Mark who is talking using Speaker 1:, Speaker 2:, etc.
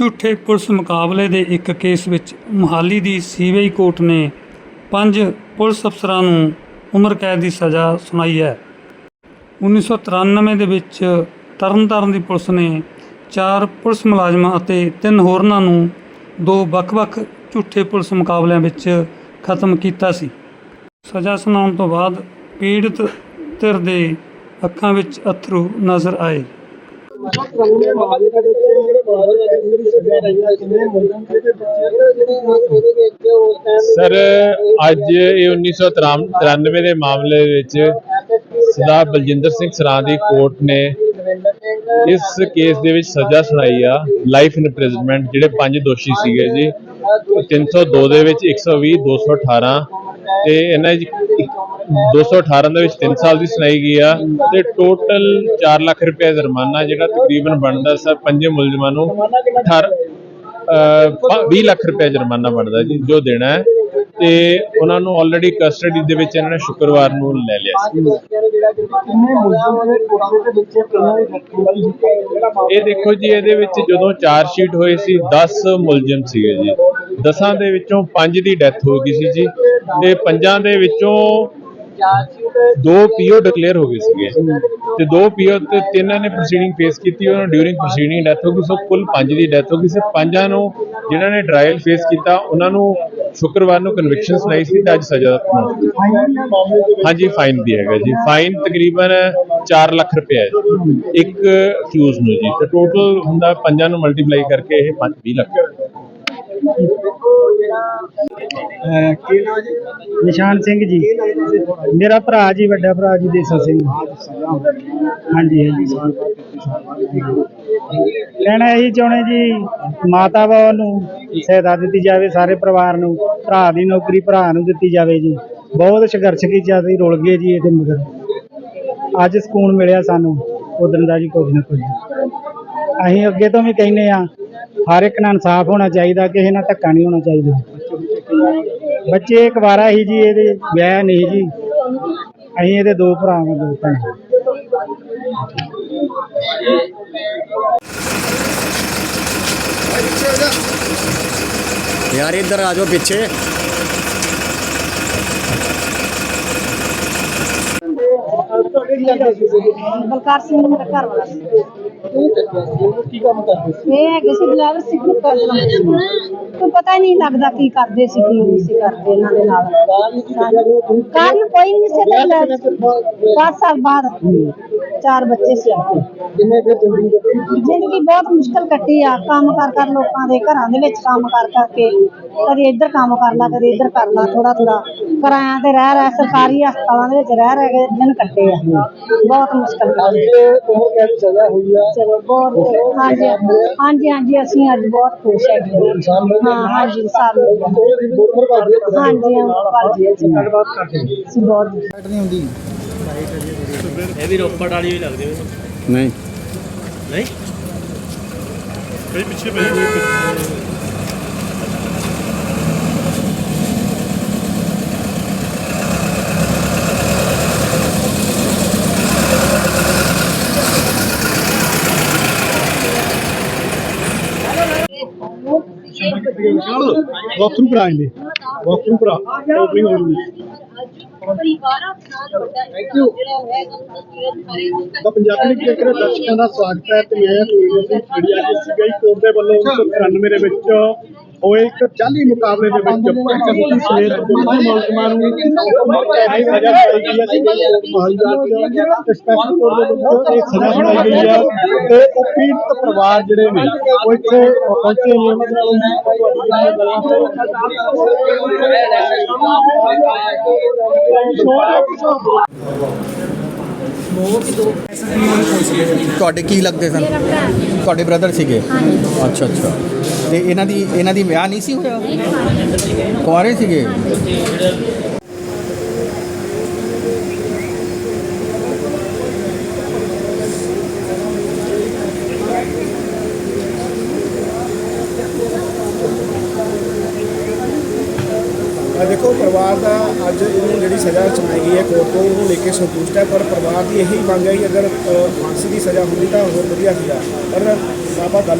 Speaker 1: ਝੂਠੇ ਪੁਲਿਸ ਮੁਕਾਬਲੇ ਦੇ ਇੱਕ ਕੇਸ ਵਿੱਚ ਮੁਹਾਲੀ ਦੀ ਸੀਬੀਆਈ ਕੋਰਟ ਨੇ ਪੰਜ ਪੁਲਿਸ ਅਫਸਰਾਂ ਨੂੰ ਉਮਰ ਕੈਦ ਦੀ ਸਜ਼ਾ ਸੁਣਾਈ ਹੈ। 1993 ਦੇ ਵਿੱਚ ਤਰਨਤਾਰਨ ਦੀ ਪੁਲਿਸ ਨੇ ਚਾਰ ਪੁਲਿਸ ਮੁਲਾਜ਼ਮਾਂ ਅਤੇ ਤਿੰਨ ਹੋਰਨਾਂ ਨੂੰ ਦੋ ਵੱਖ-ਵੱਖ ਝੂਠੇ ਪੁਲਿਸ ਮੁਕਾਬਲਿਆਂ ਵਿੱਚ ਖਤਮ ਕੀਤਾ ਸੀ। ਸਜ਼ਾ ਸੁਣਾਉਣ ਤੋਂ ਬਾਅਦ ਪੀੜਤ ਧਿਰ ਦੇ ਅੱਖਾਂ ਵਿੱਚ ਅਥਰੂ ਨਜ਼ਰ ਆਏ।
Speaker 2: ਸਰ, ਅੱਜ ਇਹ 1993 ਦੇ ਮਾਮਲੇ ਵਿੱਚ ਸਰਦਾਰ ਬਲਜਿੰਦਰ ਸਿੰਘ ਸਰਾਂ ਦੀ ਕੋਰਟ ਨੇ ਇਸ ਕੇਸ ਦੇ ਵਿੱਚ ਸਜ਼ਾ ਸੁਣਾਈ ਆ ਲਾਈਫ ਇੰਪ੍ਰਿਜ਼ਨਮੈਂਟ ਜਿਹੜੇ ਪੰਜ ਦੋਸ਼ੀ ਸੀਗੇ ਜੀ। 302 ਦੇ ਵਿੱਚ 120 218 ਤੇ ਇਹਨਾਂ 'ਚ 218 ਦੇ ਵਿੱਚ 3 ਸਾਲ ਦੀ ਸੁਣਾਈ ਗਈ ਆ ਤੇ ਟੋਟਲ 4 ਲੱਖ ਰੁਪਏ ਜੁਰਮਾਨਾ ਜਿਹੜਾ ਤਕਰੀਬਨ ਬਣਦਾ ਸਰ ਪੰਜੇ ਮੁਲਜ਼ਮਾਂ ਨੂੰ 18 ਅਹ ਪ- 20 ਲੱਖ ਰੁਪਏ ਜੁਰਮਾਨਾ ਬਣਦਾ ਜੀ ਜੋ ਦੇਣਾ ਹੈ। ਤੇ ਉਹਨਾਂ ਨੂੰ ਆਲਰੇਡੀ ਕਸਟਡੀ ਦੇ ਵਿੱਚ ਇਹਨਾਂ ਨੇ ਸ਼ੁੱਕਰਵਾਰ ਨੂੰ ਲੈ ਲਿਆ ਸੀ। ਇਹ ਦੇਖੋ ਜੀ ਇਹਦੇ ਵਿੱਚ ਜਦੋਂ ਚਾਰ ਸ਼ੀਟ ਹੋਏ ਸੀ 10 ਮੁਲਜ਼ਮ ਸੀਗੇ ਜੀ। 10 ਦੇ ਵਿੱਚੋਂ 5 ਦੀ ਡੈਥ ਹੋ ਗਈ ਸੀ ਜੀ। ਤੇ ਪੰਜਾਂ ਦੇ ਵਿੱਚੋਂ ਦੋ ਪੀਓ ਡਿਕਲੇਅਰ ਹੋ ਗਏ ਸੀਗੇ। ਤੇ ਦੋ ਪੀਓ ਤੇ ਤਿੰਨਾਂ ਨੇ ਪ੍ਰੋਸੀਡਿੰਗ ਫੇਸ ਕੀਤੀ, ਉਹਨਾਂ ਡਿਊਰਿੰਗ ਪ੍ਰੋਸੀਡਿੰਗ ਡੈਥ ਹੋ ਗਈ। ਸੋ ਕੁੱਲ ਪੰਜ ਦੀ ਡੈਥ ਹੋ ਗਈ ਸੀ। ਪੰਜਾਂ ਨੂੰ ਜਿਨ੍ਹਾਂ ਨੇ ਟ੍ਰਾਇਲ ਫੇਸ ਕੀਤਾ, ਉਹਨਾਂ ਨੂੰ ਸ਼ੁੱਕਰਵਾਰ ਨੂੰ ਕਨਵਿਕਸ਼ਨ ਸੁਣਾਈ ਸੀ ਤੇ ਅੱਜ ਸਜ਼ਾ ਹਾਂਜੀ ਫਾਈਨ ਵੀ ਹੈਗਾ ਜੀ। ਫਾਈਨ ਤਕਰੀਬਨ 4 ਲੱਖ ਰੁਪਏ ਹੈ। ਇੱਕ ਅਕਿਊਜ਼ ਨੂੰ ਜੀ। ਤੇ ਟੋਟਲ ਹੁੰਦਾ, ਪੰਜਾਂ ਨੂੰ ਮਲਟੀਪਲਾਈ ਕਰਕੇ ਇਹ 5 20 ਲੱਖ।
Speaker 3: ਨਿਸ਼ਾਨ ਸਿੰਘ ਜੀ। ਮੇਰਾ ਭਰਾ ਜੀ, ਵੱਡਾ ਭਰਾ ਜੀ, ਦੇਸਾ ਸਿੰਘ। ਹਾਂਜੀ ਹਾਂਜੀ। ਕਹਿਣਾ ਇਹੀ ਚਾਹੁੰਦੇ ਜੀ ਮਾਤਾ ਬਾਬਾ ਨੂੰ ਸਹਾਇਤਾ ਦਿੱਤੀ ਜਾਵੇ, ਸਾਰੇ ਪਰਿਵਾਰ ਨੂੰ, ਭਰਾ ਦੀ ਨੌਕਰੀ ਭਰਾ ਨੂੰ ਦਿੱਤੀ ਜਾਵੇ ਜੀ। ਬਹੁਤ ਸੰਘਰਸ਼ ਕੀਤਾ ਸੀ, ਰੁਲ ਗਏ ਜੀ ਇਹਦੇ ਮਗਰ। ਅੱਜ ਸਕੂਨ ਮਿਲਿਆ ਸਾਨੂੰ ਉਦੋਂ ਦਾ ਜੀ ਕੁਝ ਨਾ ਕੁਝ। ਅਸੀਂ ਅੱਗੇ ਤੋਂ ਵੀ ਕਹਿੰਦੇ ਆ ਹਰ ਇੱਕ ਨਾਲ ਇਨਸਾਫ ਹੋਣਾ ਚਾਹੀਦਾ, ਕਿਸੇ ਨਾਲ ਧੱਕਾ ਨਹੀਂ ਹੋਣਾ ਚਾਹੀਦਾ। ਬੱਚੇ ਇੱਕ ਵਾਰਾ ਹੀ ਜੀ, ਇਹਦੇ ਵਿਆਹ ਨਹੀਂ ਜੀ। ਅਸੀਂ ਇਹਦੇ ਦੋ ਭਰਾ ਹਾਂ ਦੋ ਭੈਣਾਂ।
Speaker 4: यार
Speaker 5: ਬਲਕਾਰ ਸਿੰਘ ਮੇਰਾ ਘਰ ਵਾਲਾ ਇਹ ਹੈਗੇ ਸੀ ਡਰਾਈਵਰ ਸੀ ਨੂੰ ਕਰਦੇ ਤੂੰ ਪਤਾ ਹੀ ਨਹੀਂ ਲੱਗਦਾ ਕੀ ਕਰਦੇ ਸੀ ਕੀ ਨਹੀਂ ਸੀ ਕਰਦੇ ਇਹਨਾਂ ਦੇ ਨਾਲ। ਕਾਰਨ ਕੋਈ ਨਹੀਂ ਸੀ ਤਾਂ 10 ਸਾਲ ਚਾਰ ਬੱਚੇ ਸੀ ਆਪਣੇ ਜ਼ਿੰਦਗੀ ਬਹੁਤ ਮੁਸ਼ਕਲ ਕੱਟੀ ਆ ਕੰਮ ਕਰ ਕਰ ਲੋਕਾਂ ਦੇ ਘਰਾਂ ਦੇ ਵਿੱਚ ਕੰਮ ਕਰ ਕਰਕੇ ਕਦੇ ਇੱਧਰ ਕੰਮ ਕਰ ਲਾ ਕਦੇ ਇੱਧਰ ਕਰ ਲਾ ਥੋੜਾ ਥੋੜਾ ਕਿਰਾਇਆਂ ਤੇ ਰਹਿ ਰਹਿ ਸਰਕਾਰੀ ਹਸਪਤਾਲਾਂ ਦੇ ਵਿੱਚ ਰਹਿ ਰਹਿ ਕੇ ਦਿਨ ਕੱਟੇ ਆ ਬਹੁਤ ਮੁਸ਼ਕਲ ਕੱਟੀ ਚਲੋ ਬਹੁਤ ਹਾਂਜੀ ਹਾਂਜੀ ਹਾਂਜੀ ਅਸੀਂ ਅੱਜ ਬਹੁਤ ਖੁਸ਼ ਹੈਗੇ ਹਾਂ ਹਾਂ ਹਾਂਜੀ ਸਾਰੇ ਹਾਂਜੀ ਹਾਂ ਭਾਜੀ ਅਸੀਂ ਬਹੁਤ
Speaker 6: ਇਹ ਵੀ ਰੋਪੜ ਵਾਲੀ ਹੀ ਲੱਗਦੀ ਮੈਨੂੰ।
Speaker 4: नहीं
Speaker 6: ਨਹੀਂ?
Speaker 3: ਵਾਕਰੂ ਕਰਾਏਂਗੇ ਵਾਕਰੂ ਕਰਾ ਓਪਨਿੰਗ ਹੋ ਰਹੀ ਦਾ ਪੰਜਾਬੀ ਕਰੇ ਦਰਸ਼ਕਾਂ ਦਾ ਸਵਾਗਤ ਹੈ ਤੇ ਮੈਂ ਕੁਲਜੀਤ ਸਿੰਘ ਖੜੀਆ ਜੀ ਸੀਗਾਈ ਕੋਰਟ ਦੇ ਵੱਲੋਂ 1993 ਦੇ ਵਿੱਚ ਹੋਏ ਇੱਕ ਚਾਲੀ ਮੁਕਾਬਲੇ ਦੇ ਵਿੱਚ ਪੰਚਮੀ ਸਮੇਤ ਦੋਨਾਂ ਮੁਲਜ਼ਮਾਂ ਨੂੰ ਉਮਰ ਕੈਦ ਦੀ ਸਜ਼ਾ ਸੁਣਾਈ ਗਈ ਹੈ ਤੇ ਮਹਾਲੀ ਦੇ ਵਿੱਚ ਤੇ ਸਪੈਸ਼ਲ ਕੋਰਟ ਦੇ ਵਿੱਚ ਇਹ ਸਜ਼ਾ ਸੁਣਾਈ ਗਈ ਹੈ ਤੇ ਉਹ ਪੀੜਤ ਪਰਿਵਾਰ ਜਿਹੜੇ ਨੇ ਉਹ ਇੱਥੇ ਪਹੁੰਚੇ ਨੇ।
Speaker 4: ਤੁਹਾਡੇ ਕੀ ਲੱਗਦੇ ਸਨ? ਤੁਹਾਡੇ ਬ੍ਰਦਰ ਸੀਗੇ? ਅੱਛਾ ਅੱਛਾ। ਤੇ ਇਹਨਾਂ ਦੀ ਇਹਨਾਂ ਦੀ ਵਿਆਹ ਨਹੀਂ ਸੀ ਹੋਇਆ? ਕੁਆਰੇ ਸੀਗੇ
Speaker 7: ਆ ਦੇਖੋ, ਪਰਿਵਾਰ ਦਾ ਅੱਜ ਇਹਨੂੰ ਜਿਹੜੀ ਸਜ਼ਾ ਸੁਣਾਈ ਗਈ ਹੈ, ਕੋਰਟ ਤੋਂ ਉਹਨੂੰ ਲੈ ਕੇ ਸੰਤੁਸ਼ਟ ਹੈ, ਪਰ ਪਰਿਵਾਰ ਦੀ ਇਹੀ ਮੰਗ ਹੈ ਕਿ ਅਗਰ ਫਾਂਸੀ ਦੀ ਸਜ਼ਾ ਹੁੰਦੀ ਤਾਂ ਹੋਰ ਵਧੀਆ ਸੀਗਾ। ਪਰ ਆਪਾਂ ਗੱਲ